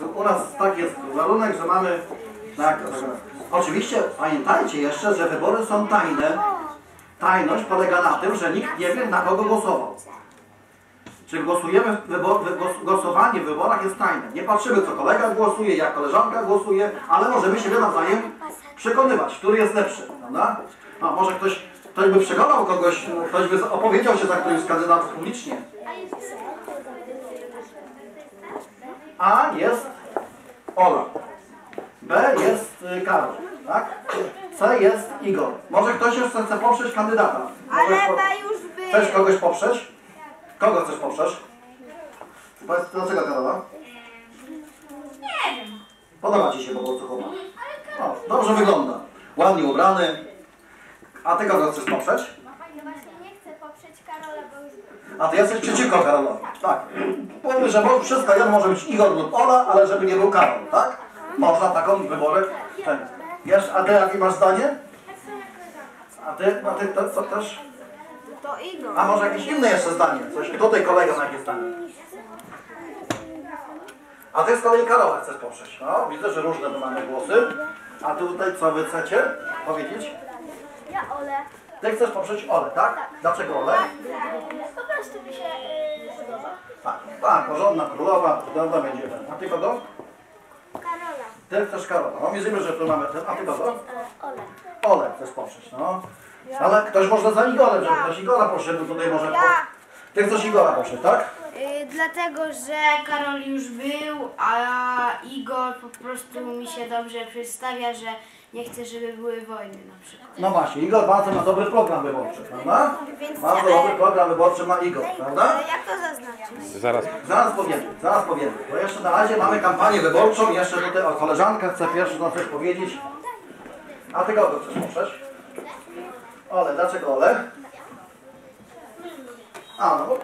u nas tak jest warunek, że mamy tak, oczywiście pamiętajcie jeszcze, że wybory są tajne. Tajność polega na tym, że nikt nie wie na kogo głosował. Czy głosujemy, wybor, wy- głos- głosowanie w wyborach jest tajne. Nie patrzymy co kolega głosuje, jak koleżanka głosuje, ale możemy siebie nawzajem przekonywać, który jest lepszy, prawda? A może ktoś, ktoś by przekonał kogoś, ktoś by opowiedział się za którymś z kandydatów publicznie. A jest Ola. B jest y, Karol, tak? C jest Igor. Może ktoś jeszcze chce poprzeć kandydata? Ale po- już był. Chcesz kogoś poprzeć? Kogo chcesz poprzeć? Powiedz, dlaczego Karola? Nie wiem. Podoba Ci się po prostu chłopak. O, dobrze wygląda. Ładnie ubrany. A Ty kogo chcesz poprzeć? Ja właśnie nie chcę poprzeć Karola, bo A Ty jesteś przeciwko Karolowi. Tak. Powiem, że wszystko jeden może być Igor lub Ola, ale żeby nie był Karol, tak? Można taką wyborę. Ten. Jeszcze, a Ty jakie masz zdanie? A Ty, a ty to, co też? to Igor. A może jakieś inne jeszcze zdanie? Coś tutaj kolega ma jakieś zdanie. A ty z kolei Karola chcesz poprzeć. No, widzę, że różne tu mamy głosy. A ty tutaj co wy chcecie powiedzieć? Ja Ole. Ty chcesz poprzeć Ole, tak? Dlaczego Ole? Po prostu mi się yy, podoba. Tak, tak, porządna królowa, prawda, będzie. A ty kogo? Karola. Ty chcesz Karola. No, widzimy, że tu mamy ten. A ty kogo? Ole. Ole chcesz poprzeć, no. Ale ktoś może za Igorem, żeby ktoś Igora poszedł tutaj może... Po... Ty chcesz Igora poprzeć, tak? Y, Dlatego, że Karol już był, a Igor po prostu mi się dobrze przedstawia, że nie chce, żeby były wojny na przykład. No właśnie, Igor bardzo ma dobry program wyborczy, prawda? Więc Bardzo ja- dobry program wyborczy ma Igor, prawda? Ale jak to zaznaczyć? Zaraz. Zaraz powiemy, zaraz powiemy. Bo jeszcze na razie mamy kampanię wyborczą, jeszcze tutaj o koleżanka chce pierwszy na coś powiedzieć. A ty kogo chcesz poprzeć? Ole, dlaczego Ole? 啊